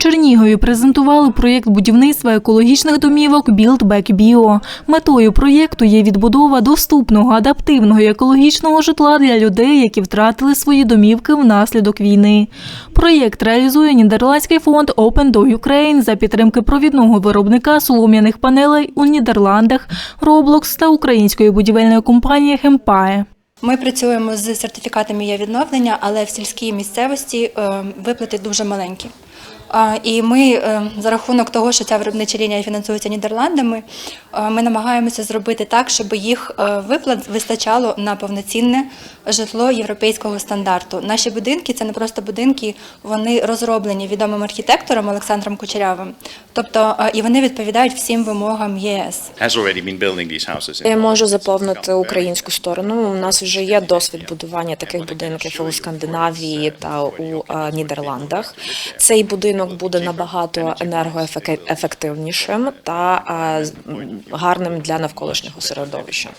Чернігові презентували проєкт будівництва екологічних домівок Build Back Bio. Метою проєкту є відбудова доступного, адаптивного і екологічного житла для людей, які втратили свої домівки внаслідок війни. Проєкт реалізує нідерландський фонд Open Door Ukraine за підтримки провідного виробника солом'яних панелей у Нідерландах, Roblox та української будівельної компанії Хемпає. Ми працюємо з сертифікатами є відновлення, але в сільській місцевості е, виплати дуже маленькі. І ми е, за рахунок того, що ця виробнича лінія фінансується Нідерландами, е, ми намагаємося зробити так, щоб їх е, виплат вистачало на повноцінне житло європейського стандарту. Наші будинки це не просто будинки, вони розроблені відомим архітектором Олександром Кучерявим. Тобто і вони відповідають всім вимогам ЄС. Я можу заповнити українську сторону. У нас вже є досвід будування таких будинків у Скандинавії та у Нідерландах. Цей будинок буде набагато енергоефективнішим та гарним для навколишнього середовища.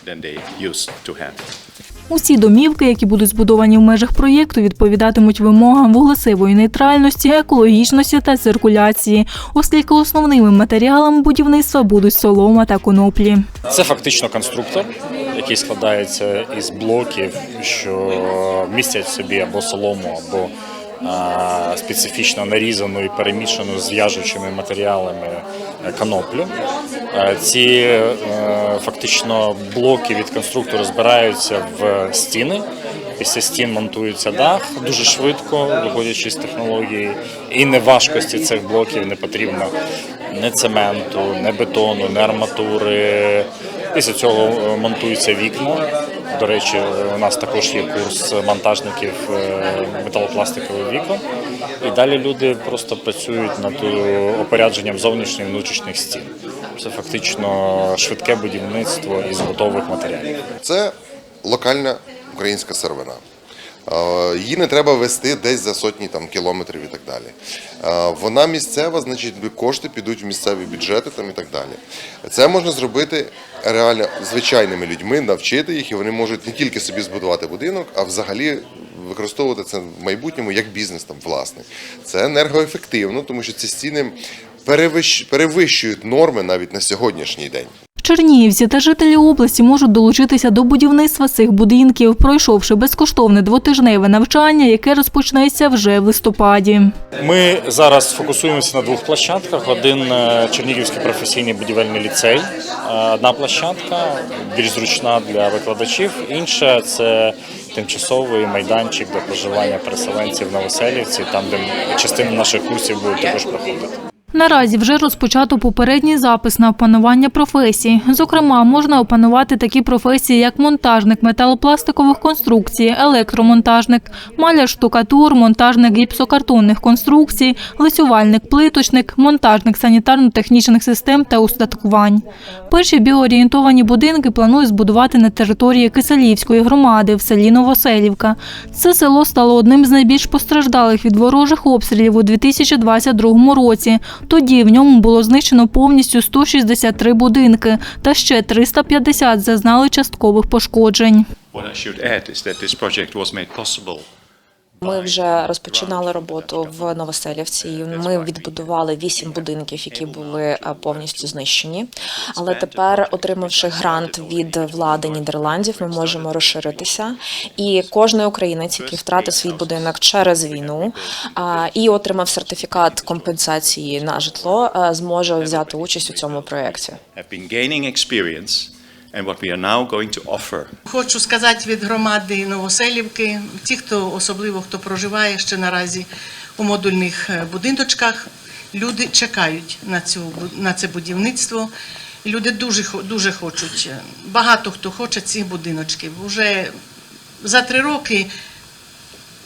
Усі домівки, які будуть збудовані в межах проєкту, відповідатимуть вимогам вуглесевої нейтральності, екологічності та циркуляції, оскільки основними матеріалами будівництва будуть солома та коноплі. Це фактично конструктор, який складається із блоків, що містять в собі або солому, або специфічно нарізану і перемішану з в'яжучими матеріалами е, коноплю. Е, Ці е, фактично блоки від конструктору збираються в стіни. Після стін монтується дах дуже швидко, виходячи з технології, і не важкості цих блоків не потрібно ні цементу, ні бетону, ні арматури. Після цього монтуються вікна. До речі, у нас також є курс монтажників металопластикового металопластикових вікон. І далі люди просто працюють над е, опорядженням зовнішніх і внутрішніх стін. Це фактично швидке будівництво із готових матеріалів. Це локальна українська сировина. Її не треба вести десь за сотні там, кілометрів і так далі. Вона місцева, значить кошти підуть в місцеві бюджети там, і так далі. Це можна зробити реально звичайними людьми, навчити їх, і вони можуть не тільки собі збудувати будинок, а взагалі використовувати це в майбутньому як бізнес там власний. Це енергоефективно, тому що ці стіни перевищ- перевищують норми навіть на сьогоднішній день. Чернігівці та жителі області можуть долучитися до будівництва цих будинків, пройшовши безкоштовне двотижневе навчання, яке розпочнеться вже в листопаді. Ми зараз фокусуємося на двох площадках. Один е, Чернігівський професійний будівельний ліцей. Е, Одна площадка більш зручна для викладачів, інша це тимчасовий майданчик для проживання переселенців в Новоселівці, там де частина наших курсів будуть також проходити. Наразі вже розпочато попередній запис на опанування професій. Зокрема, можна опанувати такі професії, як монтажник металопластикових конструкцій, електромонтажник, маляр штукатур, монтажник гіпсокартонних конструкцій, лисювальник, плиточник, монтажник санітарно-технічних систем та устаткувань. Перші біоорієнтовані будинки планують збудувати на території Киселівської громади в селі Новоселівка. Це село стало одним з найбільш постраждалих від ворожих обстрілів у 2022 році. Тоді в ньому було знищено повністю 163 будинки, та ще 350 зазнали часткових пошкоджень. Ми вже розпочинали роботу в Новоселівці. Ми відбудували вісім будинків, які були е, повністю знищені. Але тепер, отримавши грант від влади Нідерландів, ми можемо розширитися. І кожен українець, який втратив свій будинок через війну і отримав сертифікат компенсації на житло, е, зможе взяти участь у цьому проєкті. And what we are now going to offer Хочу сказати від громади Новоселівки, ті, хто особливо хто проживає ще наразі у модульних е, будиночках, люди чекають на цю на це будівництво. Люди дуже дуже хочуть. е, Багато хто хоче цих будиночків. Уже за три роки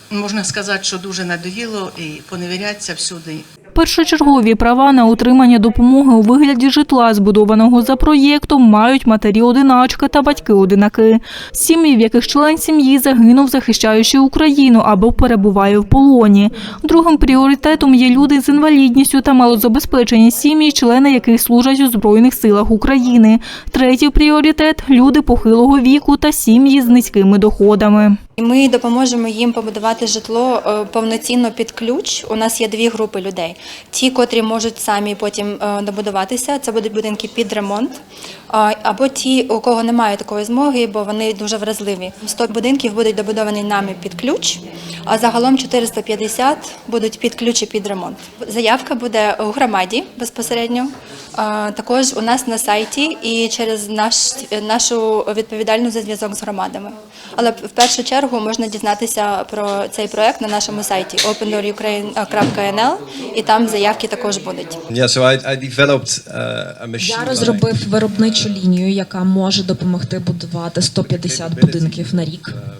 можна сказати, що дуже надоїло і поневіряться всюди. Першочергові права на отримання допомоги у вигляді житла, збудованого за проєктом, мають матері-одиначки та батьки-одинаки. Сім'ї, в яких член сім'ї загинув, захищаючи Україну або перебуває в полоні. Другим пріоритетом є люди з інвалідністю та малозабезпечені сім'ї, члени яких служать у Збройних силах України. Третій пріоритет люди похилого віку та сім'ї з низькими доходами. Ми допоможемо їм побудувати житло е, повноцінно під ключ. У нас є дві групи людей: ті, котрі можуть самі потім е, добудуватися, це будуть будинки під ремонт, або ті, у кого немає такої змоги, бо вони дуже вразливі. 100 будинків будуть добудовані нами під ключ, а загалом 450 будуть під ключ і під ремонт. Заявка буде у громаді безпосередньо. Також у нас на сайті і через наш нашу відповідальну за зв'язок з громадами. Але в першу чергу можна дізнатися про цей проект на нашому сайті opendoor.ukraine.nl і там заявки також будуть. Yeah, so I, I developed uh, a machine. Я розробив виробничу лінію, яка може допомогти будувати 150 будинків на рік, е,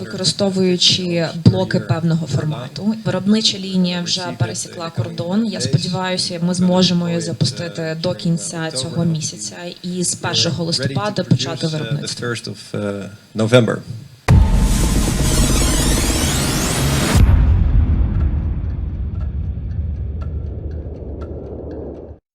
використовуючи блоки певного формату. Виробнича лінія вже пересікла кордон. Я сподіваюся, ми зможемо її запустити до кінця цього місяця і з 1 листопада почати виробництво.